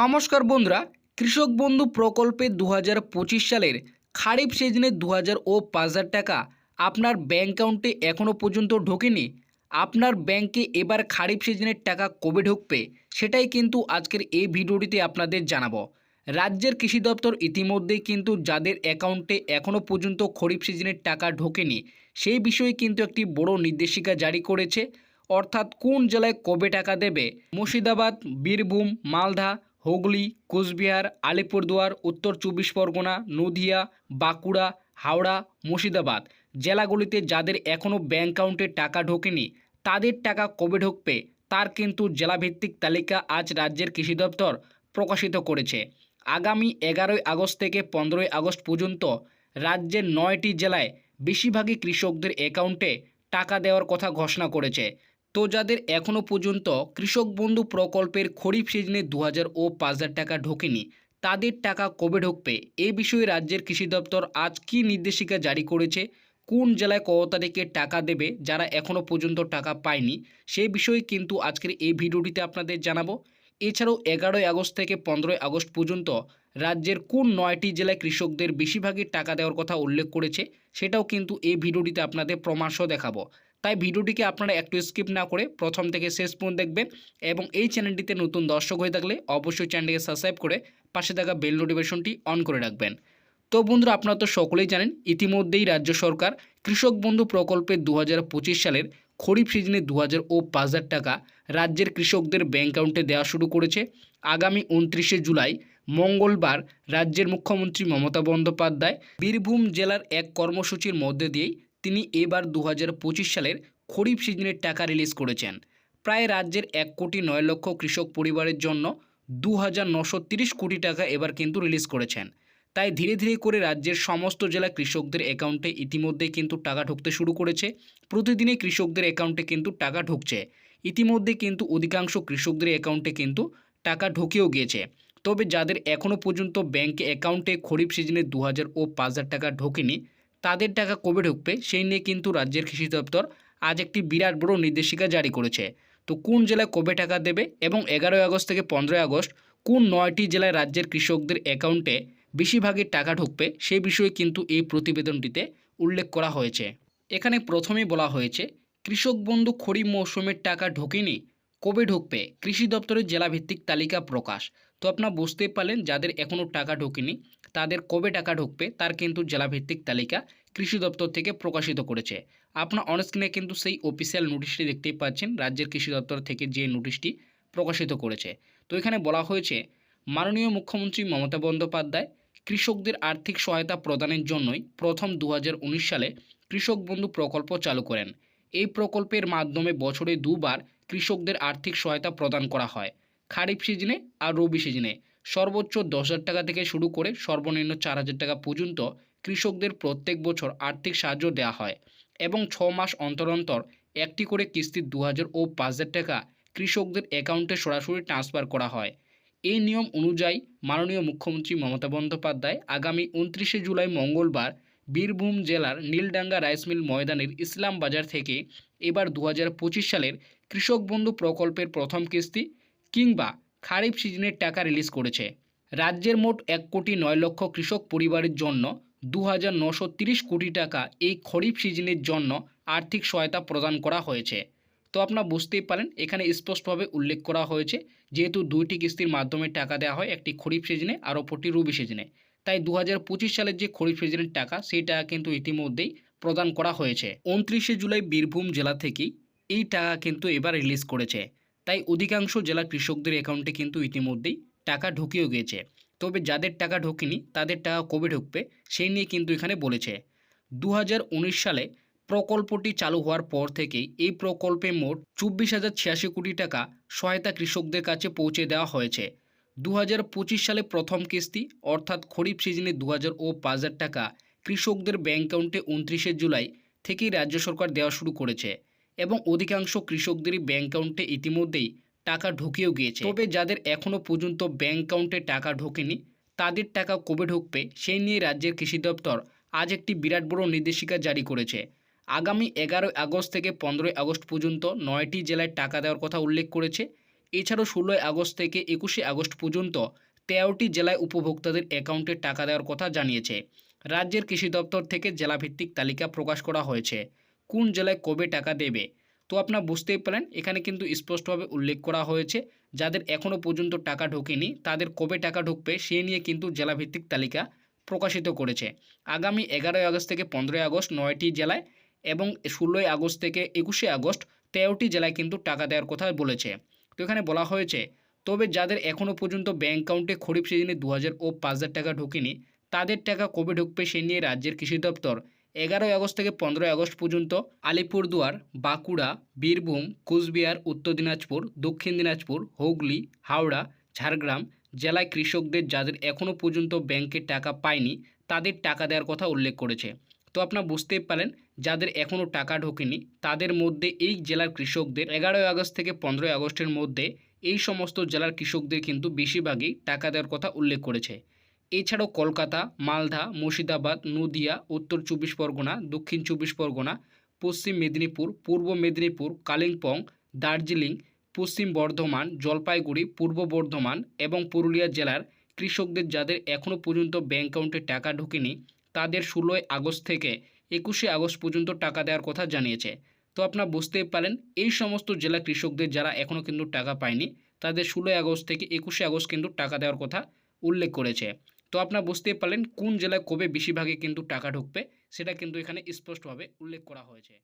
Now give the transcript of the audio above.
নমস্কার বন্ধুরা, কৃষক বন্ধু প্রকল্পে দু হাজার পঁচিশ সালের খারিফ সিজনে দু হাজার ও পাঁচ হাজার টাকা আপনার ব্যাঙ্ক অ্যাকাউন্টে এখনও পর্যন্ত ঢোকেনি। আপনার ব্যাংকে এবার খারিফ সিজনের টাকা কবে ঢুকবে, সেটাই কিন্তু আজকের এই ভিডিওটিতে আপনাদের জানাব। রাজ্যের কৃষি দপ্তর ইতিমধ্যেই কিন্তু যাদের অ্যাকাউন্টে এখনও পর্যন্ত খরিফ সিজনের টাকা ঢোকেনি, সেই বিষয়ে কিন্তু একটি বড় নির্দেশিকা জারি করেছে। অর্থাৎ কোন জেলায় কবে টাকা দেবে? মুর্শিদাবাদ, বীরভূম, মালদা হুগলি, কোচবিহার, আলিপুরদুয়ার, উত্তর চব্বিশ পরগনা, নদিয়া, বাঁকুড়া, হাওড়া, মুর্শিদাবাদ জেলাগুলিতে যাদের এখনও ব্যাঙ্ক অ্যাকাউন্টে টাকা ঢোকেনি, তাদের টাকা কবে ঢুকবে, তার কিন্তু জেলাভিত্তিক তালিকা আজ রাজ্যের কৃষি দপ্তর প্রকাশিত করেছে। আগামী এগারোই আগস্ট থেকে পনেরোই আগস্ট পর্যন্ত রাজ্যের নয়টি জেলায় বেশিরভাগই কৃষকদের অ্যাকাউন্টে টাকা দেওয়ার কথা ঘোষণা করেছে। তো যাদের এখনও পর্যন্ত কৃষক বন্ধু প্রকল্পের খরিফ সিজনে দু হাজার ও পাঁচ হাজার টাকা ঢোকেনি, তাদের টাকা কবে ঢুকবে? এ বিষয়ে রাজ্যের কৃষি দপ্তর আজ কি নির্দেশিকা জারি করেছে? কোন জেলায় কত তারিখে টাকা দেবে যারা এখনও পর্যন্ত টাকা পায়নি? সে বিষয়ে কিন্তু আজকের এই ভিডিওটিতে আপনাদের জানাব। এছাড়াও এগারোই আগস্ট থেকে পনেরোই আগস্ট পর্যন্ত রাজ্যের কোন নয়টি জেলায় কৃষকদের বেশিরভাগই টাকা দেওয়ার কথা উল্লেখ করেছে, সেটাও কিন্তু এই ভিডিওটিতে আপনাদের প্রমাণসহ দেখাবো। তাই ভিডিওটিকে আপনারা একটু স্কিপ না করে প্রথম থেকে শেষ পর্যন্ত দেখবেন এবং এই চ্যানেলটিতে নতুন দর্শক হয়ে থাকলে অবশ্যই চ্যানেলটিকে সাবস্ক্রাইব করে পাশে থাকা বেল নোটিফিকেশনটি অন করে রাখবেন। তো বন্ধুরা, আপনারা তো সকলেই জানেন, ইতিমধ্যেই রাজ্য সরকার কৃষক বন্ধু প্রকল্পে দু সালের খরিফ সিজনে দু হাজার ও পাঁচ হাজার টাকা রাজ্যের কৃষকদের ব্যাঙ্ক অ্যাকাউন্টে দেওয়া শুরু করেছে। আগামী উনত্রিশে জুলাই, মঙ্গলবার রাজ্যের মুখ্যমন্ত্রী মমতা বন্দ্যোপাধ্যায় বীরভূম জেলার এক কর্মসূচির মধ্যে দিয়েই তিনি এবার দু হাজার পঁচিশ সালের খরিফ সিজনের টাকা রিলিজ করেছেন। প্রায় রাজ্যের এক কোটি নয় লক্ষ কৃষক পরিবারের জন্য দু কোটি টাকা এবার কিন্তু রিলিজ করেছেন। তাই ধীরে ধীরে করে রাজ্যের সমস্ত জেলা কৃষকদের অ্যাকাউন্টে ইতিমধ্যেই কিন্তু টাকা ঢুকতে শুরু করেছে। প্রতিদিনই কৃষকদের অ্যাকাউন্টে কিন্তু টাকা ঢুকছে। ইতিমধ্যে কিন্তু অধিকাংশ কৃষকদের অ্যাকাউন্টে কিন্তু টাকা ঢুকেও গিয়েছে। তবে যাদের এখনও পর্যন্ত ব্যাংকে অ্যাকাউন্টে খরিফ সিজনে দু হাজার ও পাঁচ হাজার টাকা ঢোকেনি তাদের টাকা কবে ঢুকবে, সেই নিয়ে কিন্তু রাজ্যের কৃষি দপ্তর আজ একটি বিরাট বড় নির্দেশিকা জারি করেছে। তো কোন জেলায় কবে টাকা দেবে এবং এগারোই আগস্ট থেকে পনেরোই আগস্ট কোন নয়টি জেলায় রাজ্যের কৃষকদের অ্যাকাউন্টে বেশিরভাগই টাকা ঢুকবে সেই বিষয়ে কিন্তু এই প্রতিবেদনটিতে উল্লেখ করা হয়েছে। এখানে প্রথমেই বলা হয়েছে, কৃষক বন্ধু খরিফ মৌসুমের টাকা ঢোকেনি কবে ঢুকবে? কৃষি দপ্তরের জেলাভিত্তিক তালিকা প্রকাশ। তো আপনারা বুঝতেই পারলেন, যাদের এখনও টাকা ঢোকেনি, তাদের কবে টাকা ঢুকবে, তার কিন্তু জেলাভিত্তিক তালিকা কৃষি দপ্তর থেকে প্রকাশিত করেছে। আপনার অনস্ক্রিনে কিন্তু সেই অফিসিয়াল নোটিশটি দেখতেই পাচ্ছেন, রাজ্যের কৃষি দপ্তর থেকে যে নোটিশটি প্রকাশিত করেছে। তো এখানে বলা হয়েছে, মাননীয় মুখ্যমন্ত্রী মমতা বন্দ্যোপাধ্যায় কৃষকদের আর্থিক সহায়তা প্রদানের জন্যই প্রথম দু হাজার উনিশ সালে কৃষক বন্ধু প্রকল্প চালু করেন। এই প্রকল্পের মাধ্যমে বছরে দুবার কৃষকদের আর্থিক সহায়তা প্রদান করা হয়। খারিফ সিজনে আর রবি সিজনে সর্বোচ্চ দশ হাজার টাকা থেকে শুরু করে সর্বনিম্ন চার হাজার টাকা পর্যন্ত কৃষকদের প্রত্যেক বছর আর্থিক সাহায্য দেওয়া হয় এবং ছ মাস অন্তর অন্তর একটি করে কিস্তি দু হাজার ও পাঁচ হাজার টাকা কৃষকদের অ্যাকাউন্টে সরাসরি ট্রান্সফার করা হয়। এই নিয়ম অনুযায়ী মাননীয় মুখ্যমন্ত্রী মমতা বন্দ্যোপাধ্যায় আগামী উনত্রিশে জুলাই মঙ্গলবার বীরভূম জেলার নীলডাঙ্গা রাইস মিল ময়দানের ইসলাম বাজার থেকে এবার দু হাজার পঁচিশ সালের কৃষক বন্ধু প্রকল্পের প্রথম কিস্তি কিংবা খারিফ সিজনের টাকা রিলিজ করেছে। রাজ্যের মোট এক কোটি নয় লক্ষ কৃষক পরিবারের জন্য দু কোটি টাকা এই খরিফ সিজনের জন্য আর্থিক সহায়তা প্রদান করা হয়েছে। তো আপনারা বুঝতেই পারেন, এখানে স্পষ্টভাবে উল্লেখ করা হয়েছে, যেহেতু দুইটি কিস্তির মাধ্যমে টাকা দেওয়া হয়, একটি খরিফ সিজনে আর অপরটি রবি সিজনে। তাই দু হাজার পঁচিশ সালের যে খরিফ সিজনের টাকা সেই টাকা কিন্তু ইতিমধ্যেই প্রদান করা হয়েছে। উনত্রিশে জুলাই বীরভূম জেলা থেকেই এই টাকা কিন্তু এবার রিলিজ করেছে। তাই অধিকাংশ জেলা কৃষকদের অ্যাকাউন্টে কিন্তু ইতিমধ্যেই টাকা ঢুকেও গিয়েছে। তবে যাদের টাকা ঢোকেনি, তাদের টাকা কবে ঢুকবে, সেই নিয়ে কিন্তু এখানে বলেছে। দু হাজার উনিশ সালে প্রকল্পটি চালু হওয়ার পর থেকেই এই প্রকল্পে মোট চব্বিশ হাজার ছিয়াশি কোটি টাকা সহায়তা কৃষকদের কাছে পৌঁছে দেওয়া হয়েছে। দু হাজার পঁচিশ সালে প্রথম কিস্তি, অর্থাৎ খরিফ সিজনে দু হাজার ও পাঁচ হাজার টাকা কৃষকদের ব্যাঙ্ক অ্যাকাউন্টে উনত্রিশে জুলাই থেকেই রাজ্য সরকার দেওয়া শুরু করেছে এবং অধিকাংশ কৃষকদেরই ব্যাঙ্ক অ্যাকাউন্টে ইতিমধ্যেই টাকা ঢুকেও গিয়েছে। তবে যাদের এখনও পর্যন্ত ব্যাঙ্ক অ্যাকাউন্টে টাকা ঢোকেনি, তাদের টাকা কবে ঢুকবে সেই নিয়ে রাজ্যের কৃষি দপ্তর আজ একটি বিরাট বড় নির্দেশিকা জারি করেছে। আগামী এগারোই আগস্ট থেকে পনেরোই আগস্ট পর্যন্ত নয়টি জেলায় টাকা দেওয়ার কথা উল্লেখ করেছে। এছাড়াও ষোলোই আগস্ট থেকে একুশে আগস্ট পর্যন্ত তেরোটি জেলায় উপভোক্তাদের অ্যাকাউন্টে টাকা দেওয়ার কথা জানিয়েছে। রাজ্যের কৃষি দপ্তর থেকে জেলাভিত্তিক তালিকা প্রকাশ করা হয়েছে। কোন জেলায় কবে টাকা দেবে? তো আপনারা বুঝতেই পারেন, এখানে কিন্তু স্পষ্টভাবে উল্লেখ করা হয়েছে, যাদের এখনও পর্যন্ত টাকা ঢোকেনি, তাদের কবে টাকা ঢুকবে সে নিয়ে কিন্তু জেলাভিত্তিক তালিকা প্রকাশিত করেছে। আগামী এগারোই আগস্ট থেকে পনেরোই আগস্ট নয়টি জেলায় এবং ষোলোই আগস্ট থেকে একুশে আগস্ট তেরোটি জেলায় কিন্তু টাকা দেওয়ার কথা বলেছে। তো এখানে বলা হয়েছে, তবে যাদের এখনও পর্যন্ত ব্যাঙ্ক অ্যাকাউন্টে খরিফ সিজনে দু হাজার ও পাঁচ হাজার টাকা ঢোকেনি, তাদের টাকা কবে ঢুকবে সে নিয়ে রাজ্যের কৃষি দপ্তর এগারোই আগস্ট থেকে পনেরোই আগস্ট পর্যন্ত আলিপুরদুয়ার, বাঁকুড়া, বীরভূম, কুচবিহার, উত্তর দিনাজপুর, দক্ষিণ দিনাজপুর, হুগলি, হাওড়া, ঝাড়গ্রাম জেলায় কৃষকদের যাদের এখনও পর্যন্ত ব্যাংকে টাকা পায়নি, তাদের টাকা দেওয়ার কথা উল্লেখ করেছে। তো আপনারা বুঝতেই পারেন, যাদের এখনও টাকা ঢোকেনি, তাদের মধ্যে এই জেলার কৃষকদের এগারোই আগস্ট থেকে পনেরোই আগস্টের মধ্যে এই সমস্ত জেলার কৃষকদের কিন্তু বেশিরভাগই টাকা দেওয়ার কথা উল্লেখ করেছে। এছাড়াও কলকাতা, মালদা, মুর্শিদাবাদ, নদিয়া, উত্তর চব্বিশ পরগনা, দক্ষিণ চব্বিশ পরগনা, পশ্চিম মেদিনীপুর, পূর্ব মেদিনীপুর, কালিম্পং, দার্জিলিং, পশ্চিম বর্ধমান, জলপাইগুড়ি, পূর্ব বর্ধমান এবং পুরুলিয়া জেলার কৃষকদের যাদের এখনও পর্যন্ত ব্যাঙ্ক অ্যাকাউন্টে টাকা ঢোকেনি তাদের ষোলোই আগস্ট থেকে একুশে আগস্ট পর্যন্ত টাকা দেওয়ার কথা জানিয়েছে। তো আপনারা বুঝতেই পারেন, এই সমস্ত জেলা কৃষকদের যারা এখনও কিন্তু টাকা পায়নি, তাদের ষোলোই আগস্ট থেকে একুশে আগস্ট কিন্তু টাকা দেওয়ার কথা উল্লেখ করেছে। তো আপনারা বুঝতেই পারলেন কোন জেলায় কবে বেশিরভাগে কিন্তু টাকা ঢুকবে, সেটা কিন্তু এখানে স্পষ্টভাবে উল্লেখ করা হয়েছে।